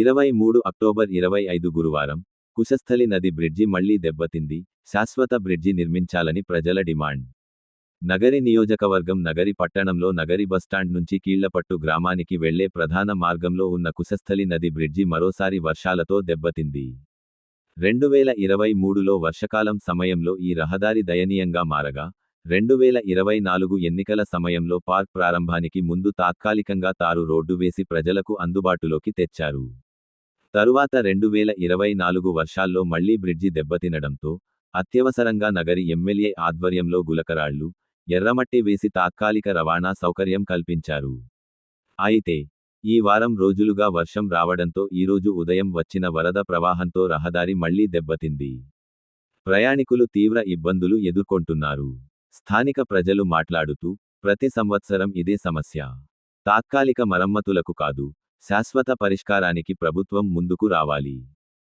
ఇరవై మూడు అక్టోబర్ ఇరవై ఐదు గురువారం కుశస్థలి నది బ్రిడ్జి మళ్ళీ దెబ్బతింది శాశ్వత బ్రిడ్జి నిర్మించాలని ప్రజల డిమాండ్. నగరి నియోజకవర్గం నగరి పట్టణంలో నగరి బస్టాండ్ నుంచి కీళ్ళపట్టు గ్రామానికి వెళ్ళే ప్రధాన మార్గంలో ఉన్న కుశస్థలి నది బ్రిడ్జి మరోసారి వర్షాలతో దెబ్బతింది. రెండు వేల ఇరవై మూడులో వర్షకాలం సమయంలో ఈ రహదారి దయనీయంగా మారగా రెండు వేల ఇరవై నాలుగు ఎన్నికల సమయంలో పార్క్ ప్రారంభానికి ముందు తాత్కాలికంగా తారు రోడ్డు వేసి ప్రజలకు అందుబాటులోకి తెచ్చారు. తరువాత రెండు వేల ఇరవై నాలుగు వర్షాల్లో మళ్ళీ బ్రిడ్జి దెబ్బతినడంతో అత్యవసరంగా నగరి ఎమ్మెల్యే ఆధ్వర్యంలో గులకరాళ్ళు ఎర్రమట్టి వేసి తాత్కాలిక రవాణా సౌకర్యం కల్పించారు. అయితే ఈ వారం రోజులుగా వర్షం రావడంతో ఈరోజు ఉదయం వచ్చిన వరద ప్రవాహంతో రహదారి మళ్ళీ దెబ్బతింది. ప్రయాణికులు తీవ్ర ఇబ్బందులు ఎదుర్కొంటున్నారు. స్థానిక ప్రజలు మాట్లాడుతూ ప్రతి సంవత్సరం ఇదే సమస్య. తాత్కాలిక మరమ్మతులకు కాదు శాశ్వత పరిష్కారానికి ప్రభుత్వం ముందుకు రావాలి.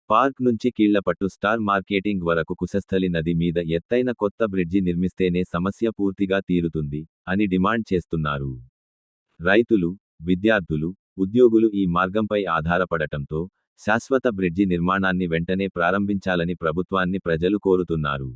పార్క్ నుంచి కీళ్ళపట్టు స్టార్ మార్కెటింగ్ వరకు కుశస్థలి నది మీద ఎత్తైన కొత్త బ్రిడ్జి నిర్మిస్తేనే సమస్య పూర్తిగా తీరుతుంది అని డిమాండ్ చేస్తున్నారు. రైతులు విద్యార్థులు ఉద్యోగులు ఈ మార్గంపై ఆధారపడటంతో శాశ్వత బ్రిడ్జి నిర్మాణాన్ని వెంటనే ప్రారంభించాలని ప్రభుత్వాన్ని ప్రజలు కోరుతున్నారు.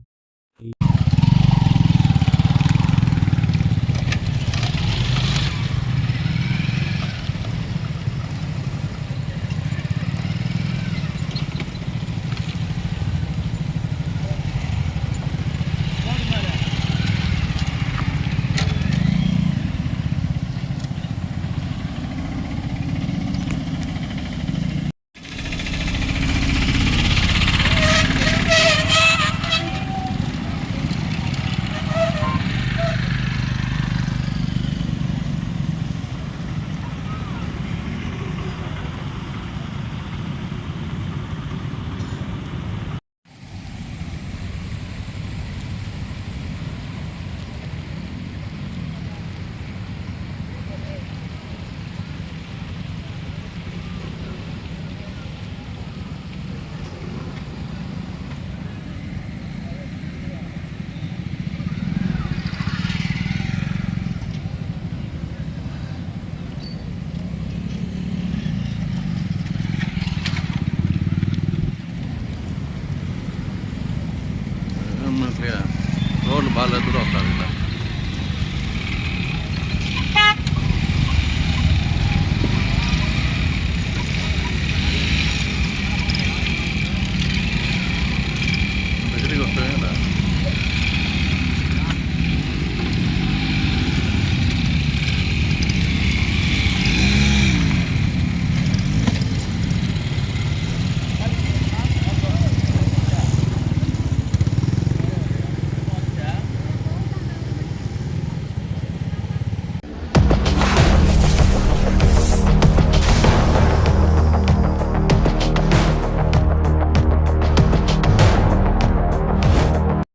రోడ్లు బాగాలేదు వస్తారు ఇక్కడ